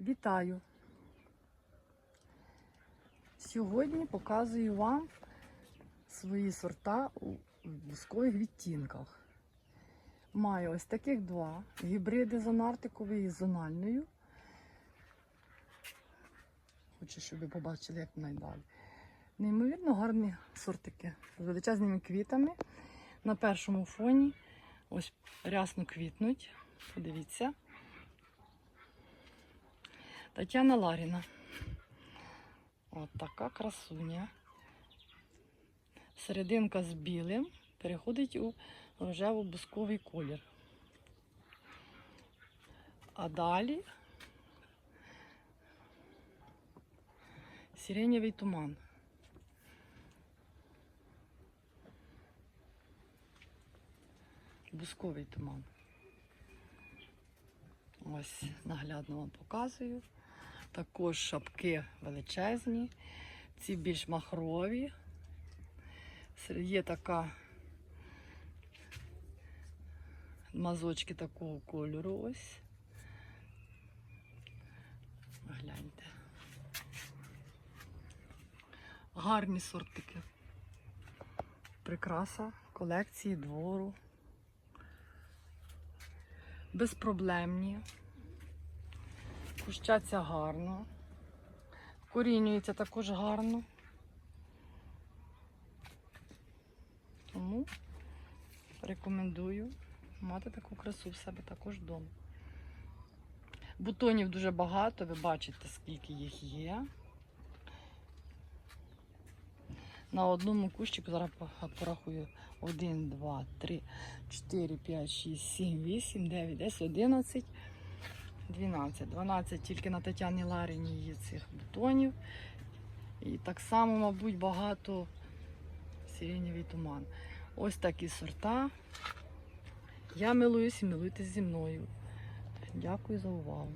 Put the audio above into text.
Вітаю! Сьогодні показую вам свої сорта у бускових відтінках. Маю ось таких два гібриди зонартиковий і зональною. Хочу, щоб ви побачили, як найдалі. Неймовірно гарні сортики з величезними квітами. На першому фоні ось рясно квітнуть. Подивіться. Тетяна Ларіна. От така красуня. Серединка з білим переходить у рожево-бусковий колір. А далі сиренєвий туман. Бусковий туман. Ось наглядно вам показую. Також шапки величезні, ці більш махрові. Є така мазочки такого кольору ось. Гляньте. Гарні сортики. Прикраса колекції двору. Безпроблемні. Пущаться гарно. Корінюється також гарно. Тому рекомендую мати таку красу в себе також вдома. Бутонів дуже багато, ви бачите, скільки їх є. На одному кущику зараз порахую 1, 2, 3, 4, 5, 6, 7, 8, 9, 10, 11, 12. 12 тільки на Тетяні Ларіні її цих бутонів. І так само, мабуть, багато сиренєвий туман. Ось такі сорта. Я милуюсь і милуйтесь зі мною. Дякую за увагу.